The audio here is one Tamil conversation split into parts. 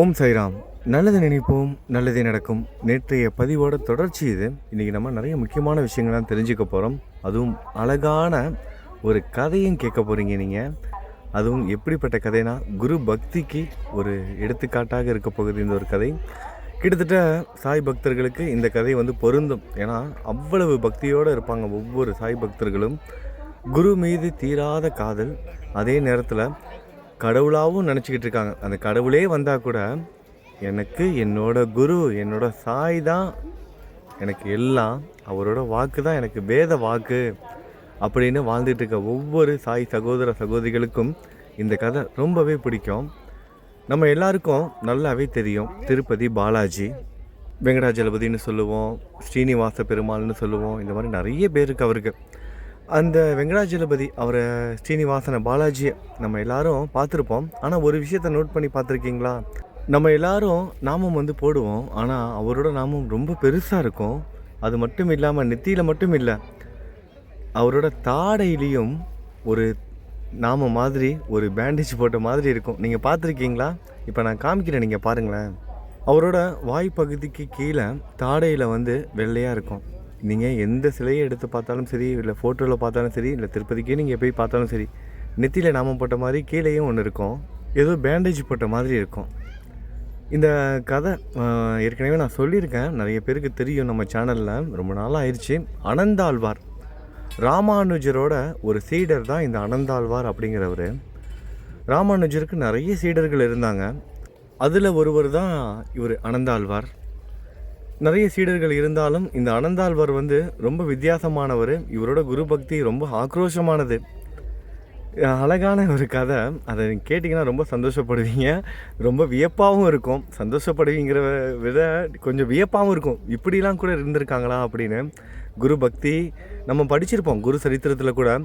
ஓம் சைராம் நல்லது நினைப்போம் நல்லதே நடக்கும். நேற்றைய பதிவோட தொடர்ச்சி இது. இன்றைக்கி நம்ம நிறைய முக்கியமான விஷயங்கள்லாம் தெரிஞ்சுக்க போகிறோம் அதுவும் அழகான ஒரு கதையும் கேட்க போகிறீங்க நீங்கள் அதுவும் எப்படிப்பட்ட கதைனா குரு பக்திக்கு ஒரு எடுத்துக்காட்டாக இருக்க போகுது இந்த ஒரு கதை. கிட்டத்தட்ட சாய் பக்தர்களுக்கு இந்த கதை வந்து பொருந்தும். ஏன்னா அவ்வளவு பக்தியோடு இருப்பாங்க ஒவ்வொரு சாய் பக்தர்களும். குரு மீது தீராத காதல். அதே நேரத்தில் கடவுளாகவும் நினச்சிக்கிட்டு இருக்காங்க. அந்த கடவுளே வந்தால் கூட எனக்கு என்னோட குரு என்னோட சாய் தான் எனக்கு எல்லாம் அவரோட வாக்கு தான் எனக்கு வேத வாக்கு அப்படின்னு வாழ்ந்துட்டு இருக்க ஒவ்வொரு சாய் சகோதர சகோதரிகளுக்கும் இந்த கதை ரொம்பவே பிடிக்கும். நம்ம எல்லாருக்கும் நல்லாவே தெரியும். திருப்பதி பாலாஜி வெங்கடாஜலபதினு சொல்லுவோம் ஸ்ரீனிவாச பெருமாள்னு சொல்லுவோம் இந்த மாதிரி நிறைய பேருக்கு அவருக்கு. அந்த வெங்கடாஜலபதி அவரை ஸ்ரீனிவாசன பாலாஜியை நம்ம எல்லாரும் பார்த்துருப்போம். ஆனால் ஒரு விஷயத்தை நோட் பண்ணி பார்த்துருக்கீங்களா? நம்ம எல்லாரும் நாமம் வந்து போடுவோம். ஆனால் அவரோட நாமம் ரொம்ப பெருசாக இருக்கும். அது மட்டும் இல்லாமல் நெத்தியில் மட்டும் இல்லை. அவரோட தாடையிலையும் ஒரு நாம மாதிரி ஒரு பேண்டேஜ் போட்ட மாதிரி இருக்கும். நீங்கள் பார்த்துருக்கீங்களா? இப்போ நான் காமிக்கிறேன் நீங்கள் பாருங்களேன். அவரோட வாய் பகுதிக்கு கீழே தாடையில் வந்து வெள்ளையாக இருக்கும். நீங்கள் எந்த சிலையை எடுத்து பார்த்தாலும் சரி இல்லை ஃபோட்டோவில் பார்த்தாலும் சரி இல்லை திருப்பதிக்கே நீங்கள் போய் பார்த்தாலும் சரி நெத்தியில் நாமம் போட்ட மாதிரி கீழேயும் ஒன்று இருக்கும். ஏதோ பேண்டேஜ் போட்ட மாதிரி இருக்கும். இந்த கதை ஏற்கனவே நான் சொல்லியிருக்கேன். நிறைய பேருக்கு தெரியும் நம்ம சேனலில் ரொம்ப நாளாக ஆயிடுச்சு. அனந்தாழ்வார். ராமானுஜரோட ஒரு சீடர் தான் இந்த அனந்தாழ்வார் அப்படிங்கிறவர். ராமானுஜருக்கு நிறைய சீடர்கள் இருந்தாங்க. அதில் ஒருவர் தான் இவர் அனந்தாழ்வார். நிறைய சீடர்கள் இருந்தாலும் இந்த அனந்தாழ்வர் வந்து ரொம்ப வித்தியாசமானவர். இவரோட குரு பக்தி ரொம்ப ஆக்ரோஷமானது. அழகான ஒரு கதை. அதை கேட்டிங்கன்னா ரொம்ப சந்தோஷப்படுவீங்க. ரொம்ப வியப்பாகவும் இருக்கும். சந்தோஷப்படுவீங்கிற விட கொஞ்சம் வியப்பாகவும் இருக்கும். இப்படிலாம் கூட இருந்திருக்காங்களா அப்படின்னு. குரு பக்தி நம்ம படிச்சிருப்போம் குரு சரித்திரத்தில் கூட.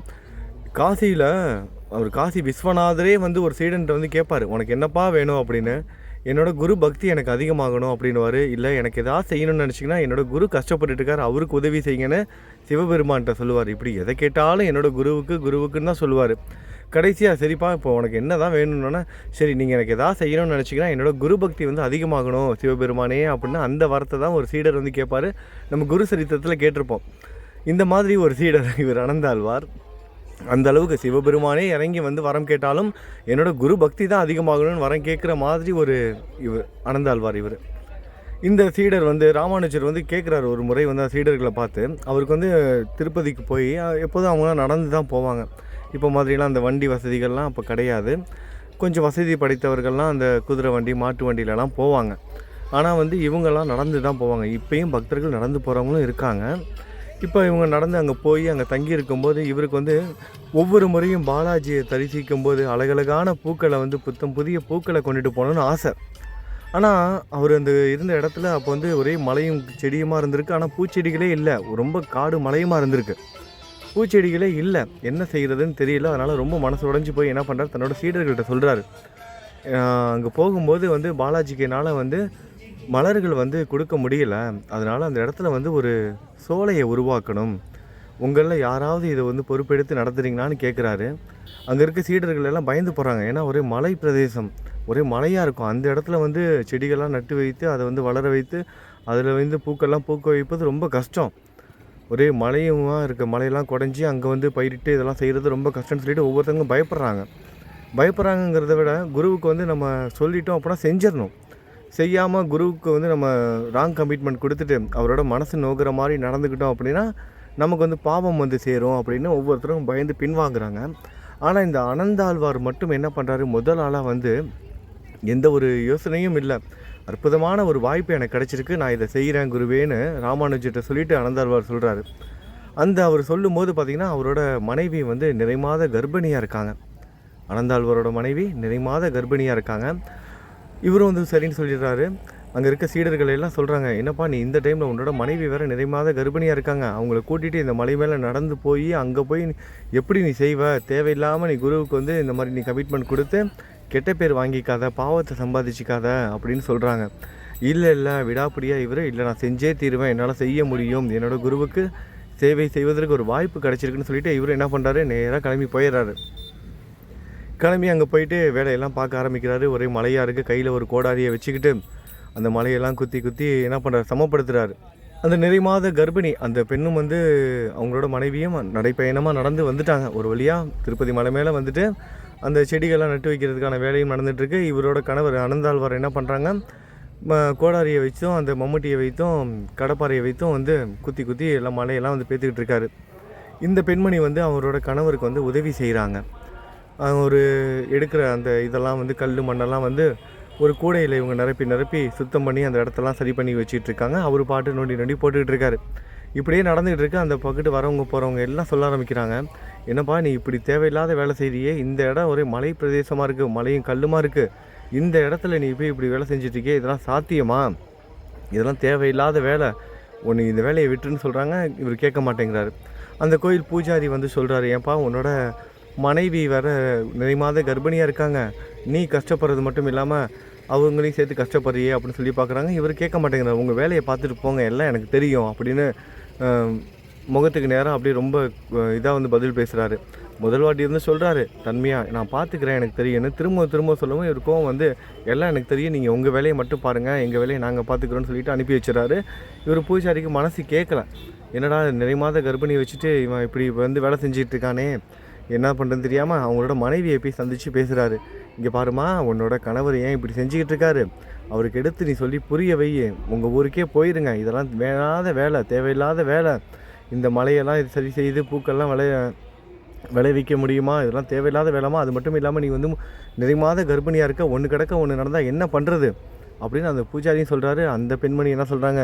காசியில் அவர் காசி விஸ்வநாதரே வந்து ஒரு சீடன்ட்ட வந்து கேட்பார் உனக்கு என்னப்பா வேணும்? அப்படின்னு. என்னோட குரு பக்தி எனக்கு அதிகமாகணும் அப்படின்னுவார். இல்லை எனக்கு எதாவது செய்யணும்னு நினச்சிங்கன்னா என்னோட குரு கஷ்டப்பட்டுட்டு இருக்கார் அவருக்கு உதவி செய்யுங்கன்னு சிவபெருமான்கிட்ட சொல்லுவார். இப்படி எதை கேட்டாலும் என்னோட குருவுக்கு குருவுக்குன்னு தான் சொல்லுவார். கடைசியாக சரிப்பா இப்போ உனக்கு என்ன தான் வேணும்னோன்னா சரி நீங்கள் எனக்கு எதாவது செய்யணும்னு நினச்சிங்கன்னா என்னோட குரு பக்தி வந்து அதிகமாகணும் சிவபெருமானே அப்படின்னு அந்த வார்த்தை தான் ஒரு சீடர் வந்து கேட்பார் நம்ம குரு சரித்திரத்தில் கேட்டிருப்போம். இந்த மாதிரி ஒரு சீடர் இவர் அனந்தாழ்வார். அந்த அளவுக்கு சிவபெருமானே இறங்கி வந்து வரம் கேட்டாலும் என்னோட குரு பக்தி தான் அதிகமாகணும்னு வரம் கேட்குற மாதிரி ஒரு இவர் அனந்தாழ்வார் இவர். இந்த சீடர் வந்து ராமானுஜர் வந்து கேட்குறாரு ஒரு முறை வந்து அந்த சீடர்களை பார்த்து. அவருக்கு வந்து திருப்பதிக்கு போய் எப்போதும் அவங்களாம் நடந்து தான் போவாங்க. இப்போ மாதிரிலாம் அந்த வண்டி வசதிகள்லாம் அப்போ கிடையாது. கொஞ்சம் வசதி படைத்தவர்கள்லாம் அந்த குதிரை வண்டி மாட்டு வண்டியிலலாம் போவாங்க. ஆனால் வந்து இவங்கெல்லாம் நடந்து தான் போவாங்க. இப்பயும் பக்தர்கள் நடந்து போகிறவங்களும் இருக்காங்க. இப்போ இவங்க நடந்து அங்கே போய் அங்கே தங்கி இருக்கும்போது இவருக்கு வந்து ஒவ்வொரு முறையும் பாலாஜியை தரிசிக்கும் போது அழகழகான பூக்களை வந்து புத்தம் புதிய பூக்களை கொண்டுட்டு போகணும்னு ஆசை. ஆனால் அவர் அந்த இருந்த இடத்துல அப்போ வந்து ஒரே மலையும் செடியுமா இருந்திருக்கு. ஆனால் பூச்செடிகளே இல்லை. ரொம்ப காடு மலையுமா இருந்திருக்கு. பூச்செடிகளே இல்லை. என்ன செய்கிறதுன்னு தெரியல. அதனால் ரொம்ப மனசு உடஞ்சி போய் என்ன பண்ணுறாரு தன்னோட சீடர்கள்ட்ட சொல்கிறாரு அங்கே போகும்போது வந்து பாலாஜிக்கு என்னால் வந்து மலர்கள் வந்து கொடுக்க முடியல. அதனால் அந்த இடத்துல வந்து ஒரு சோலையை உருவாக்கணும். உங்களில் யாராவது இதை வந்து பொறுப்பெடுத்து நடத்துறீங்களான்னு கேட்குறாரு அங்கே இருக்க சீடர்கள் எல்லாம் பயந்து போகிறாங்க ஏன்னா ஒரே மலை பிரதேசம். ஒரே மலையாக இருக்கும். அந்த இடத்துல வந்து செடிகள்லாம் நட்டு வைத்து அதை வந்து வளர வைத்து அதில் வந்து பூக்கள்லாம் பூக்க வைப்பது ரொம்ப கஷ்டம். ஒரே மலையுமா இருக்க மலையெல்லாம் குடஞ்சி அங்கே வந்து பயிரிட்டு இதெல்லாம் செய்கிறது ரொம்ப கஷ்டம்னு சொல்லிட்டு ஒவ்வொருத்தவங்க பயப்படுறாங்க. பயப்படுறாங்கங்கிறத விட குருவுக்கு வந்து நம்ம சொல்லிட்டோம் அப்படின்னா செஞ்சிடணும். செய்யாமல் குருவுக்கு வந்து நம்ம ராங் கமிட்மெண்ட் கொடுத்துட்டு அவரோட மனசு நோக்கிற மாதிரி நடந்துக்கிட்டோம் அப்படின்னா நமக்கு வந்து பாவம் வந்து சேரும் அப்படின்னு ஒவ்வொருத்தரும் பயந்து பின்வாங்குறாங்க. ஆனால் இந்த அனந்தாழ்வார் மட்டும் என்ன பண்ணுறாரு முதல் ஆளாக வந்து எந்த ஒரு யோசனையும் இல்லை. அற்புதமான ஒரு வாய்ப்பு எனக்கு கிடச்சிருக்கு. நான் இதை செய்கிறேன் குருவேன்னு ராமானுஜர்கிட்ட சொல்லிவிட்டு அனந்தாழ்வார் சொல்கிறாரு அந்த அவர் சொல்லும் போது பார்த்திங்கன்னா அவரோட மனைவி வந்து நிறைமாத கர்ப்பிணியாக இருக்காங்க. அனந்தாழ்வாரோட மனைவி நிறைமாத கர்ப்பிணியாக இருக்காங்க. இவரும் வந்து சரின்னு சொல்லிடுறாரு. அங்கே இருக்க சீடர்கள் எல்லாம் சொல்கிறாங்க என்னப்பா நீ இந்த டைமில் உன்னோட மனைவி வேறு நிறைமாத கர்ப்பிணியாக இருக்காங்க. அவங்கள கூட்டிகிட்டு இந்த மலை மேலே நடந்து போய் அங்கே போய் எப்படி நீ செய்வ? தேவையில்லாமல் நீ குருவுக்கு வந்து இந்த மாதிரி நீ கமிட்மெண்ட் கொடுத்து கெட்ட பேர் வாங்கிக்காத பாவத்தை சம்பாதிச்சிக்காத அப்படின்னு சொல்கிறாங்க இல்லை இல்லை விடாப்படியாக இவர்? இல்லை நான் செஞ்சே தீருவேன். என்னால் செய்ய முடியும். என்னோடய குருவுக்கு சேவை செய்வதற்கு ஒரு வாய்ப்பு கிடச்சிருக்குன்னு சொல்லிட்டு இவர் என்ன பண்ணுறாரு நேராக கிளம்பி போயிடுறாரு. கிளம்பி அங்கே போயிட்டு வேலையெல்லாம் பார்க்க ஆரம்பிக்கிறாரு. ஒரே மலையாக இருக்குது கையில் ஒரு கோடாரியை வச்சுக்கிட்டு அந்த மலையெல்லாம் குத்தி குத்தி என்ன பண்ணுறாரு சமப்படுத்துகிறாரு அந்த நிறை மாத கர்ப்பிணி அந்த பெண்ணும் வந்து அவங்களோட மனைவியும் நடைப்பயணமாக நடந்து வந்துட்டாங்க. ஒரு வழியாக திருப்பதி மலை மேலே வந்துட்டு அந்த செடிகள்லாம் நட்டு வைக்கிறதுக்கான வேலையும் நடந்துகிட்ருக்கு இவரோட கணவர் அனந்தாழ்வார் என்ன பண்ணுறாங்க கோடாரியை வைத்தும் அந்த மம்முட்டியை வைத்தும் கடப்பாறையை வைத்தும் வந்து குத்தி குத்தி எல்லாம் மலையெல்லாம் வந்து பேத்துக்கிட்டு இருக்காரு. இந்த பெண்மணி வந்து அவரோட கணவருக்கு வந்து உதவி செய்கிறாங்க ஒரு எடுக்கிற அந்த இதெல்லாம் வந்து கல் மண்ணெல்லாம் வந்து ஒரு கூடையில் இவங்க நிரப்பி நிரப்பி சுத்தம் பண்ணி அந்த இடத்தெல்லாம் சரி பண்ணி வச்சிட்டு இருக்காங்க அவர் பாட்டு நொண்டி நொண்டி போட்டுக்கிட்டு இருக்காரு இப்படியே நடந்துகிட்டு இருக்கு அந்த பக்கத்து வரவங்க போகிறவங்க எல்லாம் சொல்ல ஆரம்பிக்கிறாங்க. என்னப்பா நீ இப்படி தேவையில்லாத வேலை செய்கிறியே இந்த இடம் ஒரே மலை பிரதேசமாக இருக்குது மலையும் கல்லுமாக இருக்குது இந்த இடத்துல நீ போய் இப்படி வேலை செஞ்சுட்டு இதெல்லாம் சாத்தியமா? இதெல்லாம் தேவையில்லாத வேலை. உன்னை இந்த வேலையை விட்டுன்னு சொல்கிறாங்க இவர் கேட்க மாட்டேங்கிறாரு. அந்த கோயில் பூஜாரி வந்து சொல்கிறாரு ஏன்ப்பா உன்னோட மனைவி வர நிறைமாத கர்ப்பிணியாக இருக்காங்க. நீ கஷ்டப்படுறது மட்டும் இல்லாமல் அவங்களையும் சேர்த்து கஷ்டப்படுறியே அப்படின்னு சொல்லி பார்க்குறாங்க. இவர் கேட்க மாட்டேங்கிறார். உங்கள் வேலையை பார்த்துட்டு போங்க. எல்லாம் எனக்கு தெரியும். அப்படின்னு முகத்துக்கு நேரம் அப்படியே ரொம்ப இதாக வந்து பதில் பேசுகிறாரு முதல் வாட்டி இருந்து சொல்கிறாரு தன்மையாக நான் பார்த்துக்கிறேன். எனக்கு தெரியும்னு. திரும்ப திரும்ப சொல்லவும் இருக்கும் வந்து எல்லாம் எனக்கு தெரியும். நீங்கள் உங்கள் வேலையை மட்டும் பாருங்கள் எங்கள் வேலையை நாங்கள் பார்த்துக்குறோன்னு சொல்லிட்டு அனுப்பி வச்சுறாரு இவர் பூஜாரிக்கு மனசு கேட்கல என்னடா நிறை மாத கர்ப்பிணி வச்சுட்டு இவன் இப்படி வந்து வேலை செஞ்சிட்ருக்கானே இருக்கானே? என்ன பண்ணுறதுன்னு தெரியாமல் அவங்களோட மனைவியை போய் சந்தித்து பேசுகிறாரு இங்கே பாருமா உன்னோட கணவர் ஏன் இப்படி செஞ்சுக்கிட்டு இருக்காரு? அவருக்கு எடுத்து நீ சொல்லி புரிய வை. உங்கள் ஊருக்கே போயிருங்க. இதெல்லாம் வேணாத வேலை தேவையில்லாத வேலை. இந்த மலையெல்லாம் இது சரி செய்து பூக்கள்லாம் விளைய விளைவிக்க முடியுமா? இதெல்லாம் தேவையில்லாத வேலைமா அது மட்டும் இல்லாமல் நீ வந்து நெறிமாத கர்ப்பிணியாக இருக்க ஒன்று கிடக்க ஒன்று நடந்தால் என்ன பண்ணுறது அப்படின்னு அந்த பூஜாரியும் சொல்கிறாரு அந்த பெண்மணி என்ன சொல்கிறாங்க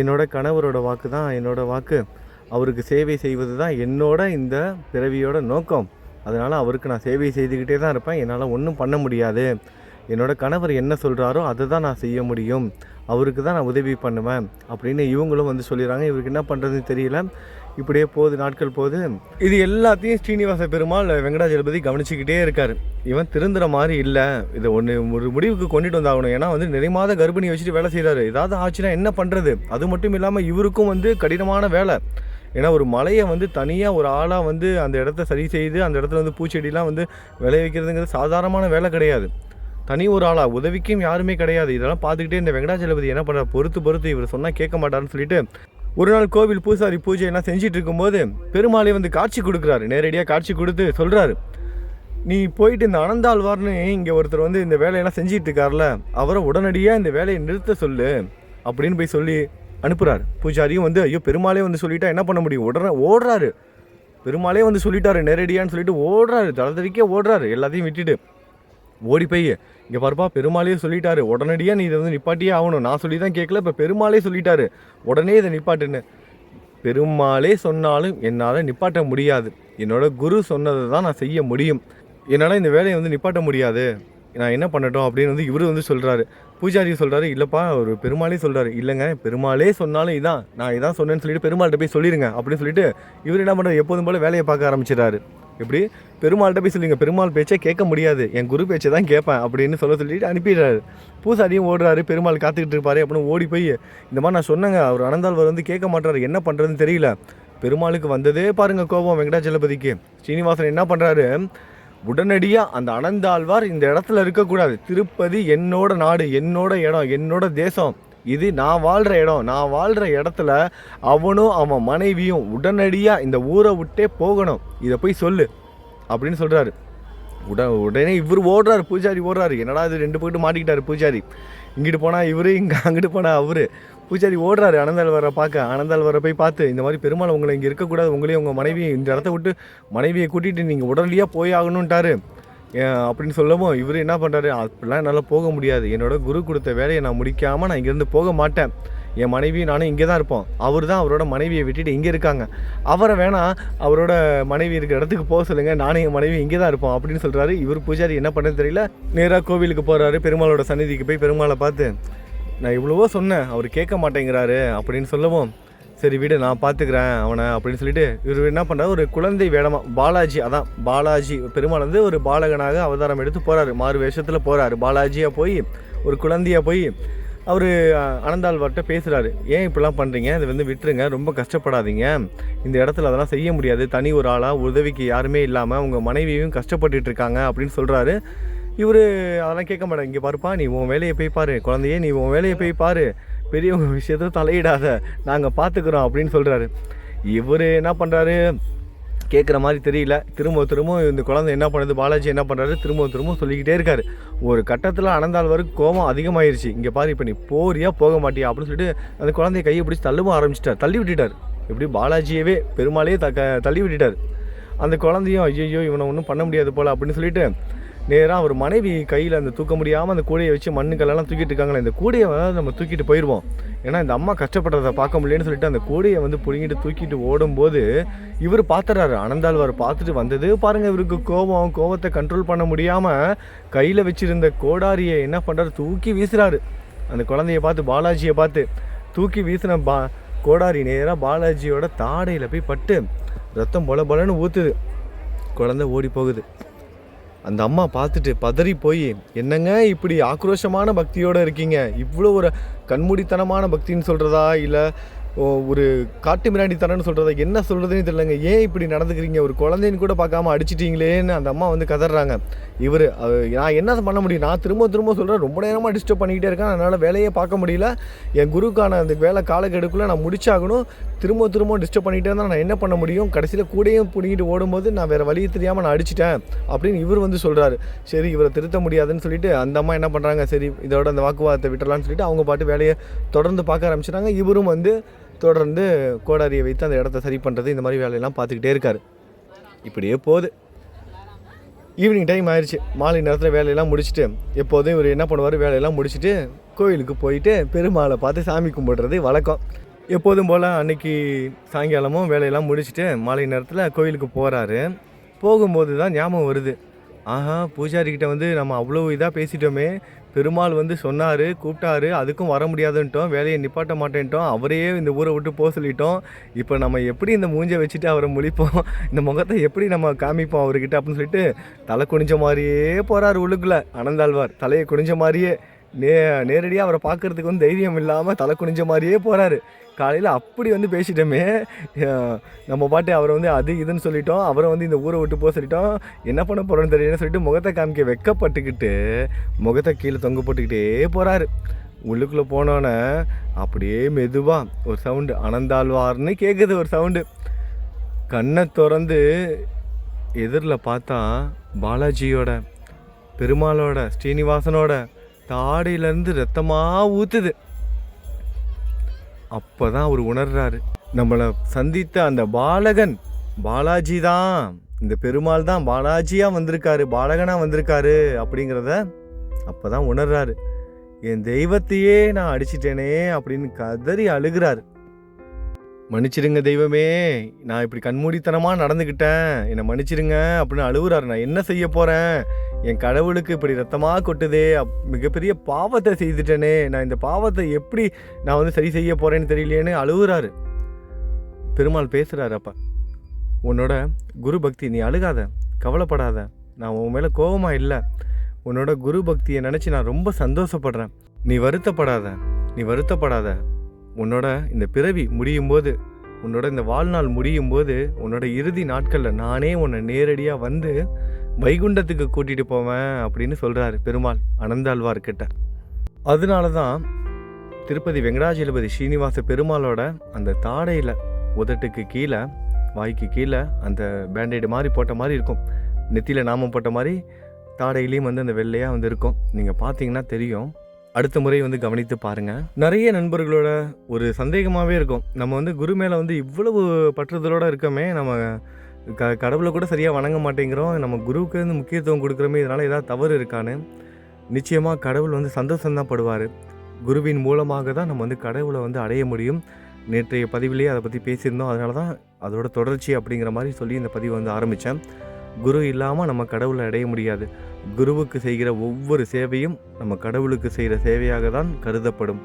என்னோட கணவரோட வாக்கு தான் என்னோட வாக்கு. அவருக்கு சேவை செய்வது தான் என்னோட இந்த பிறவியோட நோக்கம். அதனால் அவருக்கு நான் சேவை செய்துக்கிட்டே தான் இருப்பேன். என்னால் ஒன்றும் பண்ண முடியாது. என்னோட கணவர் என்ன சொல்கிறாரோ அதை தான் நான் செய்ய முடியும். அவருக்கு தான் நான் உதவி பண்ணுவேன் அப்படின்னு இவங்களும் வந்து சொல்லிடுறாங்க. இவருக்கு என்ன பண்ணுறதுன்னு தெரியல. இப்படியே போகுது நாட்கள் போகுது. இது எல்லாத்தையும் ஸ்ரீனிவாச பெருமாள் வெங்கடாஜலபதி கவனிச்சுக்கிட்டே இருக்கார். இவன் திருந்துற மாதிரி இல்லை. இதை ஒன்று ஒரு முடிவுக்கு கொண்டுட்டு வந்தாகணும். ஏன்னா வந்து நிறைமாத கர்ப்பிணி வச்சுட்டு வேலை செய்கிறாரு ஏதாவது ஆச்சுன்னா என்ன பண்ணுறது அது மட்டும் இல்லாமல் இவருக்கும் வந்து கடினமான வேலை. ஏன்னா ஒரு மலையை வந்து தனியாக ஒரு ஆளாக வந்து அந்த இடத்த சரி செய்து அந்த இடத்துல வந்து பூச்செடிலாம் வந்து விளைவிக்கிறதுங்கிறது சாதாரணமான வேலை கிடையாது. தனி ஒரு ஆளாக உதவிக்கும் யாருமே கிடையாது. இதெல்லாம் பார்த்துக்கிட்டே இந்த வெங்கடாச்சலபதி என்ன பண்ணுற பொறுத்து பொறுத்து இவர் சொன்னால் கேட்க மாட்டாருன்னு சொல்லிட்டு ஒரு நாள் கோவில் பூசாரி பூஜை எல்லாம் செஞ்சுட்டு இருக்கும்போது பெருமாளே வந்து காட்சி கொடுக்குறாரு. நேரடியாக காட்சி கொடுத்து சொல்கிறாரு நீ போயிட்டு இந்த அனந்தாழ்வார்னு இங்கே ஒருத்தர் வந்து இந்த வேலையெல்லாம் செஞ்சிட்டு இருக்கார்ல அவரை உடனடியாக இந்த வேலையை நிறுத்த சொல்லு அப்படின்னு போய் சொல்லி அனுப்புகிறார் பூஜாரியும் வந்து ஐயோ பெருமாளே வந்து சொல்லிட்டா என்ன பண்ண முடியும்? உடனே ஓடுறாரு. பெருமாளே வந்து சொல்லிட்டாரு நேரடியான்னு சொல்லிட்டு ஓடுறாரு தளதறிக்கே ஓடுறாரு எல்லாத்தையும் விட்டுட்டு. ஓடி போய் இங்கே பாருப்பா பெருமாளே சொல்லிட்டாரு உடனடியாக நீ இதை வந்து நிப்பாட்டியே ஆகணும். நான் சொல்லி தான் கேட்கல இப்போ பெருமாளே சொல்லிட்டாரு உடனே இதை நிப்பாட்டுன்னு. பெருமாளே சொன்னாலும் என்னால் நிப்பாட்ட முடியாது. என்னோட குரு சொன்னதை தான் நான் செய்ய முடியும். என்னால் இந்த வேலையை வந்து நிப்பாட்ட முடியாது. நான் என்ன பண்ணட்டும் அப்படின்னு வந்து இவர் வந்து சொல்கிறாரு பூஜாரி சொல்கிறாரு இல்லைப்பா ஒரு பெருமாளே சொல்கிறாரு இல்லைங்க பெருமாளே சொன்னாலும் இதான் நான் இதான் சொன்னேன்னு சொல்லிட்டு பெருமாள்கிட்ட போய் சொல்லிடுங்க அப்படின்னு சொல்லிட்டு இவர் என்ன பண்ணுறாரு எப்போதும் போல் வேலையை பார்க்க ஆரம்பிச்சிடறாரு. எப்படி? பெருமாள்கிட்ட போய் சொல்லுங்கள் பெருமாள் பேச்சை கேட்க முடியாது என் குரு பேச்சை தான் கேட்பேன் அப்படின்னு சொல்ல சொல்லிட்டு அனுப்பிடுறாரு. பூசாரியும் ஓடுறாரு பெருமாள் காத்துக்கிட்டு இருப்பாரு அப்படின்னு ஓடி போய் இந்த மாதிரி நான் சொன்னேங்க அவர் அனந்தாழ்வார் வந்து கேட்க மாட்டாரு என்ன பண்ணுறதுன்னு தெரியல. பெருமாளுக்கு வந்ததே பாருங்க கோபம் வெங்கடாச்சலபதிக்கு ஸ்ரீனிவாசன் என்ன பண்ணுறாரு உடனடியாக அந்த அனந்தாழ்வார் இந்த இடத்துல இருக்கக்கூடாது. திருப்பதி என்னோட நாடு என்னோட இடம் என்னோட தேசம். இது நான் வாழ்கிற இடம். நான் வாழ்கிற இடத்துல அவனும் அவன் மனைவியும் உடனடியாக இந்த ஊரை விட்டே போகணும். இதை போய் சொல்லு அப்படின்னு சொல்கிறாரு உட உடனே இவர் ஓடுறாரு பூஜாரி ஓடுறாரு. என்னடா இது ரெண்டு போயிட்டு மாட்டிக்கிட்டாரு பூஜாரி. இங்கிட்டு போனால் இவரு இங்கே அங்கிட்டு போனால் அவரு. பூஜாரி ஓடுறாரு. அனந்தாழ்வாரை பார்க்க. அனந்தாழ்வாரை போய் பார்த்து இந்த மாதிரி பெருமாள் உங்களை இங்கே இருக்கக்கூடாது. உங்களையும் உங்கள் மனைவி இந்த இடத்த விட்டு மனைவியை கூட்டிகிட்டு நீங்கள் உடனடியாக போய் ஆகணுன்ட்டாரு ஏன் அப்படின்னு சொல்லவும் இவர் என்ன பண்ணுறாரு அப்படிலாம் என்னால் போக முடியாது. என்னோட குரு கொடுத்த வேலையை நான் முடிக்காமல் நான் இங்கேருந்து போக மாட்டேன். என் மனைவி நானும் இங்கே தான் இருப்போம். அவர் தான் அவரோட மனைவியை விட்டுட்டு இங்கே இருக்காங்க. அவரை வேணால் அவரோட மனைவி இருக்கிற இடத்துக்கு போக சொல்லுங்க. நானும் என் மனைவி இங்கே தான் இருப்போம். அப்படின்னு சொல்கிறாரு இவர் பூஜாரி என்ன பண்ணது தெரியல? நேராக கோவிலுக்கு போகிறாரு பெருமாளோட சந்நிதிக்கு போய் பெருமாளை பார்த்து நான் இவ்வளவோ சொன்னேன் அவர் கேட்க மாட்டேங்கிறாரு அப்படின்னு சொல்லவும் சரி வீடு நான் பார்த்துக்கிறேன் அவனை அப்படின்னு சொல்லிட்டு இவர் என்ன பண்ணுறாரு ஒரு குழந்தை வேடமா பாலாஜி அதான் பாலாஜி பெருமாள் வந்து ஒரு பாலகனாக அவதாரம் எடுத்து போகிறாரு மாறு வேஷத்தில் போகிறாரு பாலாஜியாக போய் ஒரு குழந்தையாக போய் அவர் அனந்தாழ்வார்கிட்ட பேசுகிறாரு ஏன் இப்படிலாம் பண்ணுறீங்க இதை வந்து விட்டுருங்க ரொம்ப கஷ்டப்படாதீங்க. இந்த இடத்துல அதெல்லாம் செய்ய முடியாது. தனி ஒரு ஆளாக உதவிக்கு யாருமே இல்லாமல் உங்கள் மனைவியும் கஷ்டப்பட்டுட்டு இருக்காங்க அப்படின்னு சொல்கிறாரு இவர் அதெல்லாம் கேட்க மாட்டேன் இங்கே பாருப்பா நீ உன் வேலையை போய் பாரு. குழந்தையே நீ உன் வேலையை போய் பாரு. பெரியவங்க விஷயத்த தலையிடாத. நாங்கள் பார்த்துக்குறோம் அப்படின்னு சொல்கிறாரு இவர் என்ன பண்ணுறாரு கேட்குற மாதிரி தெரியல. திரும்ப திரும்ப இந்த குழந்தை என்ன பண்ணுது? பாலாஜி என்ன பண்ணுறாரு திரும்ப திரும்ப சொல்லிக்கிட்டே இருக்காரு. ஒரு கட்டத்தில் அனந்தாள் வரைக்கும் கோபம் அதிகமாயிருச்சு. இங்கே பாரு இப்போ நீ போறியா போக மாட்டியா அப்படின்னு சொல்லிட்டு அந்த குழந்தைய கையை பிடிச்சி தள்ளவும் ஆரம்பிச்சிட்டார். தள்ளி விட்டுட்டார். எப்படி? பாலாஜியவே பெருமாளையே த தள்ளி விட்டுட்டார். அந்த குழந்தையும் ஐயோ இவனை ஒன்றும் பண்ண முடியாது போல் அப்படின்னு சொல்லிட்டு நேராக அவர் மனைவி கையில் அந்த தூக்க முடியாமல் அந்த கூடையை வச்சு மண்ணுக்கெல்லாம் தூக்கிட்டு இருக்காங்களே இந்த கூடையை வந்து நம்ம தூக்கிட்டு போயிடுவோம் ஏன்னா இந்த அம்மா கஷ்டப்படுறத பார்க்க முடியலன்னு சொல்லிட்டு அந்த கூடையை வந்து பிடுங்கிட்டு தூக்கிட்டு ஓடும்போது இவர் பார்த்துறாரு அனந்தாழ்வார் பார்த்துட்டு வந்தது பாருங்கள் இவருக்கு கோபம் கோபத்தை கண்ட்ரோல் பண்ண முடியாமல் கையில் வச்சுருந்த கோடாரியை என்ன பண்ணுறாரு தூக்கி வீசுகிறாரு அந்த குழந்தைய பார்த்து பாலாஜியை பார்த்து தூக்கி வீசின பா கோடாரி நேராக பாலாஜியோட தாடையில் போய் பட்டு ரத்தம் பொல பொலன்னு ஊற்றுது குழந்தை ஓடி போகுது அந்த அம்மா பார்த்துட்டு பதறி போய் என்னங்க இப்படி ஆக்ரோஷமான பக்தியோடு இருக்கீங்க? இவ்வளோ ஒரு கண்மூடித்தனமான பக்தின்னு சொல்கிறதா இல்லை ஒரு காட்டு மிராண்டித்தனம்னு சொல்கிறத என்ன சொல்கிறதுன்னு தெரியலங்க. ஏன் இப்படி நடந்துக்கிறீங்க? ஒரு குழந்தைன்னு கூட பார்க்காம அடிச்சிட்டிங்களேன்னு அந்த அம்மா வந்து கதறாங்க. இவர் நான் என்ன பண்ண முடியும்? நான் திரும்ப திரும்ப சொல்கிறேன் ரொம்ப நேரமாக டிஸ்டர்ப் பண்ணிக்கிட்டே இருக்கேன். அதனால் வேலையே பார்க்க முடியல. என் குருக்கான அந்த வேலை காலக்கெடுக்குள்ளே நான் முடிச்சாகணும். திரும்ப திரும்ப டிஸ்டர்ப் பண்ணிகிட்டே இருந்தால் நான் என்ன பண்ண முடியும்? கடைசியில் கூடையும் பிடிங்கிட்டு ஓடும்போது நான் வேறு வழியை தெரியாமல் நான் அடிச்சிட்டேன் அப்படின்னு இவர் வந்து சொல்கிறாரு சரி இவரை திருத்த முடியாதுன்னு சொல்லிட்டு அந்த அம்மா என்ன பண்ணுறாங்க சரி இதோட அந்த வாக்குவாதத்தை விட்டுறலாம்னு சொல்லிட்டு அவங்க பாட்டு வேலையை தொடர்ந்து பார்க்க ஆரம்பிச்சிட்டாங்க. இவரும் வந்து தொடர்ந்து கோடாரியை வைத்து அந்த இடத்த சரி பண்ணுறது இந்த மாதிரி வேலையெல்லாம் பார்த்துக்கிட்டே இருக்கார். இப்படியே போகுது. ஈவினிங் டைம் ஆயிடுச்சு மாலை நேரத்தில் வேலையெல்லாம் முடிச்சுட்டு எப்போதும் இவர் என்ன பண்ணுவார் வேலையெல்லாம் முடிச்சுட்டு கோயிலுக்கு போயிட்டு பெருமாளை பார்த்து சாமி கும்பிடுறது வழக்கம். எப்போதும் போல் அன்னைக்கு சாயங்காலமும் வேலையெல்லாம் முடிச்சுட்டு மாலை நேரத்தில் கோயிலுக்கு போகிறாரு போகும்போது தான் ஞாபகம் வருது. ஆஹா பூஜாரிக்கிட்ட வந்து நம்ம அவ்வளோ இதாக பேசிட்டோமே. பெருமாள் வந்து சொன்னார் கூப்பிட்டாரு. அதுக்கும் வர முடியாதுன்ட்டோம் வேலையை நிப்பாட்ட மாட்டேன்ட்டோம். அவரையே இந்த ஊரை விட்டு போக சொல்லிட்டோம். இப்போ நம்ம எப்படி இந்த மூஞ்சை வச்சுட்டு அவரை முழிப்போம்? இந்த முகத்தை எப்படி நம்ம காமிப்போம் அவர்கிட்ட அப்படின்னு சொல்லிட்டு தலை குனிஞ்ச மாதிரியே போகிறார் உள்ளுக்குள்ளே. அனந்தாழ்வார் தலையை குனிஞ்ச மாதிரியே நே நேரடியாக அவரை பார்க்கறதுக்கு வந்து தைரியம் இல்லாமல் தலை குனிஞ்ச மாதிரியே போகிறாரு காலையில் அப்படி வந்து பேசிட்டோமே. நம்ம பாட்டு அவரை வந்து அது இதுன்னு சொல்லிட்டோம். அவரை வந்து இந்த ஊரை விட்டு போக சொல்லிட்டோம். என்ன பண்ண போகிறோன்னு தெரியலன்னு சொல்லிட்டு முகத்தை காமிக்க வெக்கப்பட்டுக்கிட்டு முகத்தை கீழே தொங்க போட்டுக்கிட்டே போகிறாரு உள்ளுக்குள்ளே போனோன்னே அப்படியே மெதுவாக ஒரு சவுண்டு அனந்தாழ்வார்னு கேட்குது ஒரு சவுண்டு. கண்ணை திறந்து எதிரில் பார்த்தா பாலாஜியோட பெருமாளோட ஸ்ரீனிவாசனோட தாடையிலேருந்து ரத்தமாக ஊற்றுது அப்போ தான் அவர் உணர்றாரு. நம்மளை சந்தித்த அந்த பாலகன் பாலாஜி தான் இந்த பெருமாள் தான் பாலாஜியாக வந்திருக்காரு பாலகனாக வந்திருக்காரு அப்படிங்கிறத அப்போ தான் உணர்றாரு. என் தெய்வத்தையே நான் அடிச்சிட்டேனே அப்படின்னு கதறி அழுகிறாரு. மன்னிச்சிடுங்க தெய்வமே நான் இப்படி கண்மூடித்தனமாக நடந்துக்கிட்டேன் என்னை மன்னிச்சிடுங்க அப்படின்னு அழுகுறாரு. நான் என்ன செய்ய போகிறேன் என் கடவுளுக்கு இப்படி ரத்தமாக கொட்டுதே அப்- மிகப்பெரிய பாவத்தை செய்துட்டேனே நான் இந்த பாவத்தை எப்படி நான் வந்து சரி செய்ய போகிறேன்னு தெரியலையேன்னு அழுகுறாரு. பெருமாள் பேசுகிறாரு அப்பா உன்னோட குரு பக்தி நீ அழுகாத கவலைப்படாத. நான் உன் மேலே கோபமாக இல்லை. உன்னோட குரு பக்தியை நினச்சி நான் ரொம்ப சந்தோஷப்படுறேன். நீ வருத்தப்படாத நீ வருத்தப்படாத. உன்னோட இந்த பிறவி முடியும் போது உன்னோட இந்த வாழ்நாள் முடியும் போது உன்னோட இறுதி நாட்களில் நானே உன்னை நேரடியாக வந்து வைகுண்டத்துக்கு கூட்டிகிட்டு போவேன் அப்படின்னு சொல்கிறாரு பெருமாள் அனந்தாழ்வார்கிட்ட அதனால தான் திருப்பதி வெங்கடாஜலபதி ஸ்ரீனிவாச பெருமாளோட அந்த தாடையில் உதட்டுக்கு கீழே வாய்க்கு கீழே அந்த பேண்டேடு மாதிரி போட்ட மாதிரி இருக்கும். நெத்தியில் நாமம் போட்ட மாதிரி தாடையிலையும் வந்து அந்த வெள்ளையாக வந்து இருக்கும். நீங்கள் பார்த்தீங்கன்னா தெரியும். அடுத்த முறை வந்து கவனித்து பாருங்கள் நிறைய நண்பர்களோட ஒரு சந்தேகமாகவே இருக்கும். நம்ம வந்து குரு மேலே வந்து இவ்வளவு பற்றுதலோட இருக்கோமே நம்ம க கடவுளை கூட சரியாக வணங்க மாட்டேங்கிறோம். நம்ம குருவுக்கு வந்து முக்கியத்துவம் கொடுக்குறோமே இதனால் ஏதாவது தவறு இருக்கான்னு நிச்சயமாக கடவுள் வந்து சந்தோஷம்தான் படுவார். குருவின் மூலமாக தான் நம்ம வந்து கடவுளை வந்து அடைய முடியும். நேற்றைய பதிவிலேயே அதை பற்றி பேசியிருந்தோம். அதனால தான் அதோட தொடர்ச்சி அப்படிங்கிற மாதிரி சொல்லி இந்த பதிவை வந்து ஆரம்பித்தேன் குரு இல்லாமல் நம்ம கடவுளை அடைய முடியாது. குருவுக்கு செய்கிற ஒவ்வொரு சேவையும் நம்ம கடவுளுக்கு செய்கிற சேவையாக தான் கருதப்படும்.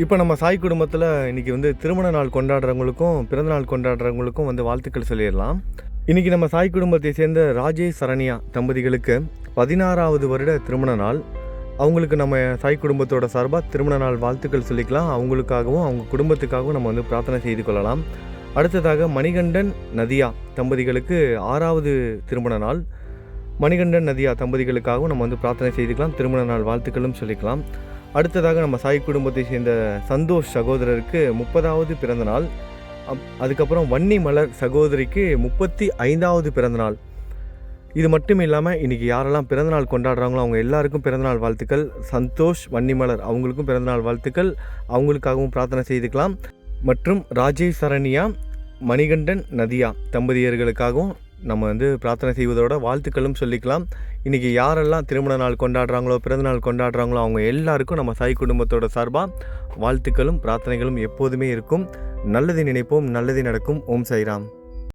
இப்போ நம்ம சாய் குடும்பத்தில் இன்றைக்கி வந்து திருமண நாள் கொண்டாடுறவங்களுக்கும் பிறந்தநாள் கொண்டாடுறவங்களுக்கும் வந்து வாழ்த்துக்கள் சொல்லிடலாம். இன்றைக்கி நம்ம சாய் குடும்பத்தை சேர்ந்த ராஜேஷ் சரண்யா தம்பதிகளுக்கு பதினாறாவது வருட திருமண நாள். அவங்களுக்கு நம்ம சாய் குடும்பத்தோட சார்பாக திருமண நாள் வாழ்த்துக்கள் சொல்லிக்கலாம். அவங்களுக்காகவும் அவங்க குடும்பத்துக்காகவும் நம்ம வந்து பிரார்த்தனை செய்து கொள்ளலாம். அடுத்ததாக மணிகண்டன் நதியா தம்பதிகளுக்கு ஆறாவது திருமண நாள். மணிகண்டன் நதியா தம்பதிகளுக்காகவும் நம்ம வந்து பிரார்த்தனை செய்துக்கலாம். திருமண நாள் வாழ்த்துக்களும் சொல்லிக்கலாம். அடுத்ததாக நம்ம சாய் குடும்பத்தை சேர்ந்த சந்தோஷ் சகோதரருக்கு முப்பதாவது பிறந்த நாள். அப்- அதுக்கப்புறம் வன்னி மலர் சகோதரிக்கு முப்பத்தி ஐந்தாவது பிறந்த நாள். இது மட்டும் இல்லாமல் இன்றைக்கி யாரெல்லாம் பிறந்தநாள் கொண்டாடுறாங்களோ அவங்க எல்லாருக்கும் பிறந்தநாள் வாழ்த்துக்கள். சந்தோஷ் வன்னிமலர் அவங்களுக்கும் பிறந்தநாள் வாழ்த்துக்கள். அவங்களுக்காகவும் பிரார்த்தனை செய்துக்கலாம். மற்றும் ராஜேஷ் சரண்யா மணிகண்டன் நதியா தம்பதியர்களுக்காகவும் நம்ம வந்து பிரார்த்தனை செய்வதோட வாழ்த்துக்களும் சொல்லிக்கலாம். இன்றைக்கி யாரெல்லாம் திருமண நாள் கொண்டாடுறாங்களோ பிறந்தநாள் கொண்டாடுறாங்களோ அவங்க எல்லாருக்கும் நம்ம சாய் குடும்பத்தோட சார்பாக வாழ்த்துக்களும் பிரார்த்தனைகளும் எப்போதுமே இருக்கும். நல்லது நினைப்போம் நல்லது நடக்கும். ஓம் சாய்ராம்.